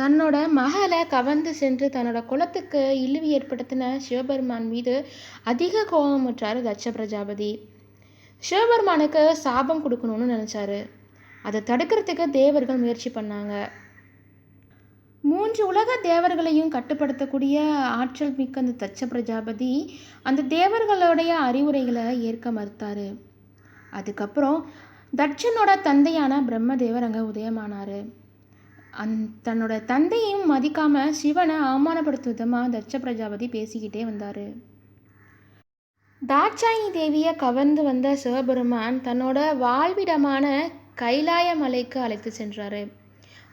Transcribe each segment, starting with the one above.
தன்னோட மகளை கவர்ந்து சென்று தன்னோட குலத்துக்கு இழிவு ஏற்படுத்தின சிவபெருமான் மீது அதிக கோபமுற்றார் தட்ச பிரஜாபதி சிவபெருமானுக்கு சாபம் கொடுக்கணும்னு நினச்சாரு. அதை தடுக்கிறதுக்கு தேவர்கள் முயற்சி பண்ணாங்க. மூன்று உலக தேவர்களையும் கட்டுப்படுத்தக்கூடிய ஆற்றல் மிக்க அந்த தட்ச பிரஜாபதி அந்த தேவர்களுடைய அறிவுரைகளை ஏற்க மறுத்தார். அதுக்கப்புறம் தட்சனோட தந்தையான பிரம்மதேவர் அங்கே உதயமானார். அந் தன்னோட தந்தையும் மதிக்காம சிவனை அவமானப்படுத்தும் விதமாக தட்ச பிரஜாபதி பேசிக்கிட்டே வந்தார். தாட்சாயி தேவியை கவர்ந்து வந்த சிவபெருமான் தன்னோட வாழ்விடமான கைலாய மலைக்கு அழைத்து சென்றார்.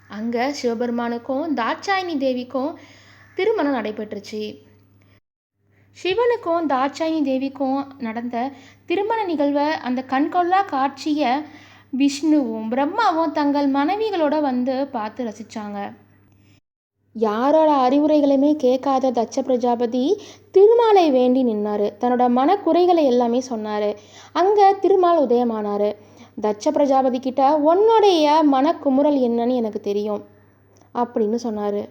அங்கே சிவபெருமானுக்கும் தாட்சாயினி தேவிக்கும் திருமணம் நடைபெற்றுச்சு. சிவனுக்கும் தாட்சாயினி தேவிக்கும் நடந்த திருமண நிகழ்வை அந்த கண்கொள்ளா காட்சியை விஷ்ணுவும் பிரம்மாவும் தங்கள் மனைவிகளோட வந்து பார்த்து ரசித்தாங்க யாரோட அறிவுரைகளையுமே கேட்காத தட்ச பிரஜாபதி திருமாலை வேண்டி நின்னார். தன்னோட மனக்குறைகளை எல்லாமே சொன்னார். அங்கே திருமால் உதயமானார். தட்ச பிரஜாபதி கிட்ட உன்னுடைய மனக்குமுறல் என்னன்னு எனக்கு தெரியும் அப்படின்னு சொன்னார்.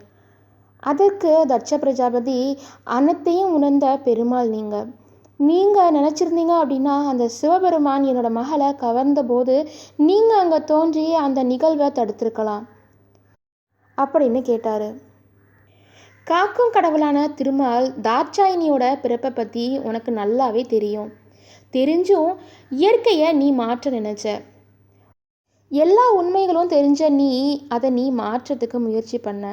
அதற்கு தட்ச பிரஜாபதி அனைத்தையும் உணர்ந்த பெருமாள் நீங்கள் நீங்கள் நினச்சிருந்தீங்க அப்படின்னா அந்த சிவபெருமான் என்னோட மகளை கவர்ந்தபோது நீங்கள் அங்கே தோன்றி அந்த நிகழ்வை தடுத்திருக்கலாம் அப்படின்னு கேட்டார். காக்கும் கடவுளான திருமால் தாட்சாயினியோட பிறப்பை பற்றி உனக்கு நல்லாவே தெரியும். தெரிஞ்சும் இயற்கையை நீ மாற்ற நினைச்ச. எல்லா உண்மைகளும் தெரிஞ்ச நீ அதை நீ மாற்றத்துக்கு முயற்சி பண்ண.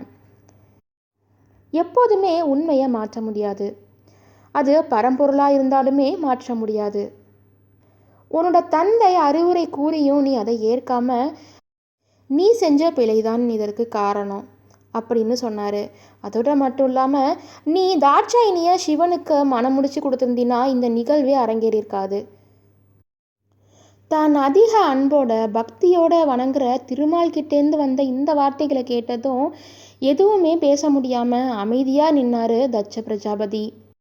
எப்போதுமே உண்மையை மாற்ற முடியாது. அது பரம்பொருளாக இருந்தாலுமே மாற்ற முடியாது. உன்னோட தந்தை அறிவுரை கூறியும் நீ அதை ஏற்காம நீ செஞ்ச பிழைதான் இதற்கு காரணம் அப்படின்னு சொன்னார். அதோட மட்டும் இல்லாமல் நீ தாட்சாயினிய சிவனுக்கு மனம் முடிச்சு கொடுத்துருந்தீன்னா இந்த நிகழ்வே அரங்கேறியிருக்காது தான் அதிக அன்போட பக்தியோட வணங்குற திருமால் கிட்டேருந்து வந்த இந்த வார்த்தைகளை கேட்டதும் எதுவுமே பேச முடியாமல் அமைதியாக நின்னார் தட்ச பிரஜாபதி.